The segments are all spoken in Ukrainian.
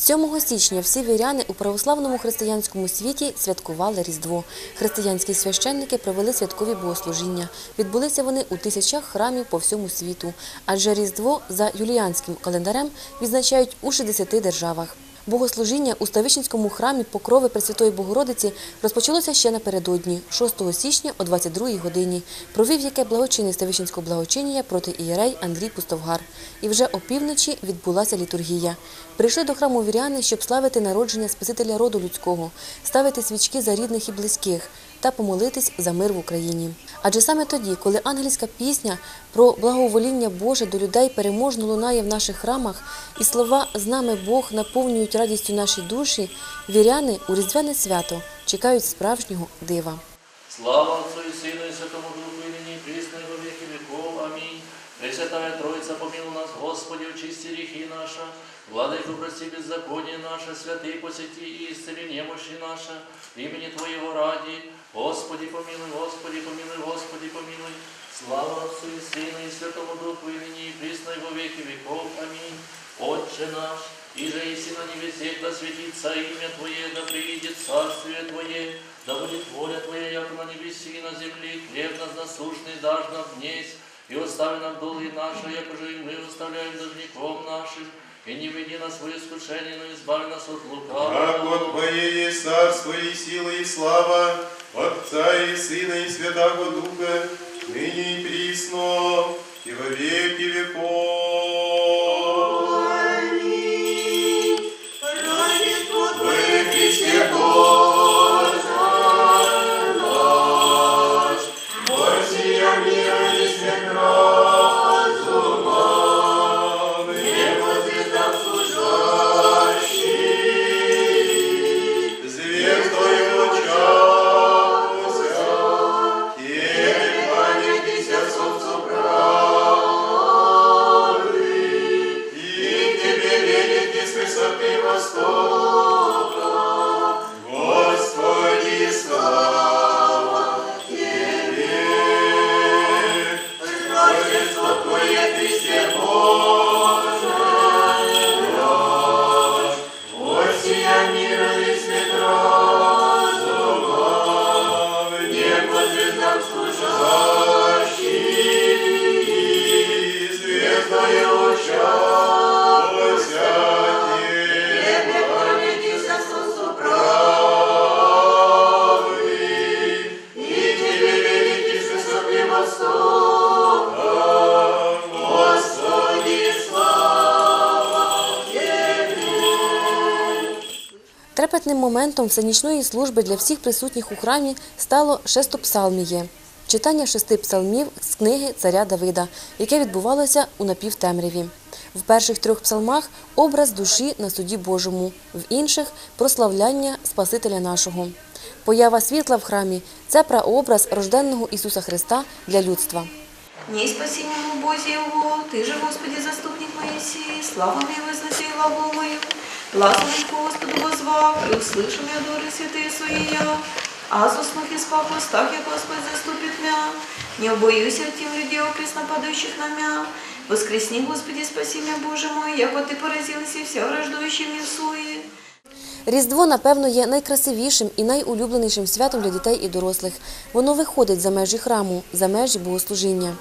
7 січня всі віряни у православному християнському світі святкували Різдво. Християнські священники провели святкові богослужіння. Відбулися вони у тисячах храмів по всьому світу, адже Різдво за юліанським календарем відзначають у 60 державах. Богослужіння у Ставищенському храмі Покрови Пресвятої Богородиці розпочалося ще напередодні, 6 січня о 22 годині. Провів яке благочинний Ставищенського благочиння проти ієрей Андрій Пустовгар. І вже опівночі відбулася літургія. Прийшли до храму віряни, щоб славити народження Спасителя роду людського, ставити свічки за рідних і близьких та помолитись за мир в Україні. Адже саме тоді, коли ангельська пісня про благовоління Боже до людей переможно лунає в наших храмах, і слова з нами Бог наповнюють радістю наші душі, віряни у різдвяне свято чекають справжнього дива. Слава Отцу и Сыну и Святому Духу, и ныне и присно, и во веки веков. Аминь. Пресвятая Троица, помилуй нас, Господи, очисти грехи наши. Владыку, прости беззаконие наше, святые посети и исцели немощи наши. Имени Твоего ради. Господи, помилуй, Господи, помилуй, Господи, помилуй. Слава Отцу и Сыну и Святому Духу, и ныне и присно, и во веки веков. Аминь. Отче наш, и же еси на небесе, да светится имя Твое, да приидет царствие Твое, да будет воля Твоя, як на небеси и на земле, хлеб нас насущный дашь нам днесь, и остави нам долги наши, як же и мы оставляем должником нашим, и не веди нас в искушение, но избави нас от Как лукавого. от Твое есть царство и сила и слава, Отца и Сына и Святого Духа, ныне и присно, и во веки веков. Трепетним моментом всенічної служби для всіх присутніх у храмі стало шестопсалміє – читання шести псалмів з книги царя Давида, яке відбувалося у напівтемряві. В перших трьох псалмах образ душі на суді Божому, в інших прославляння Спасителя нашого. Поява світла в храмі це прообраз рожденного Ісуса Христа для людства. Не спаси ему Боже его, Ты же, Господи, заступник моей слава мне вознеси главу мою. Ласовый к Господу возвав, и услышим я доры святые свои я. А заснув и спав устах я, Господь, заступит мя. Не убоюсь я тем людей, окресно падающих на мя. Воскресни, Господи, спаси меня, Боже мой, яко Ты поразился вся враждующим мне суе. Різдво, напевно, є найкрасивішим і найулюбленішим святом для дітей і дорослих. Воно виходить за межі храму, за межі богослужіння.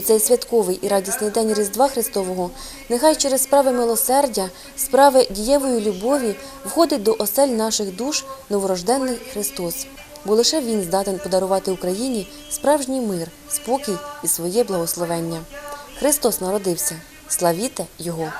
У цей святковий і радісний день Різдва Христового нехай через справи милосердя, справи дієвої любові входить до осель наших душ новорожденний Христос, бо лише Він здатен подарувати Україні справжній мир, спокій і своє благословення. Христос народився. Славіте Його!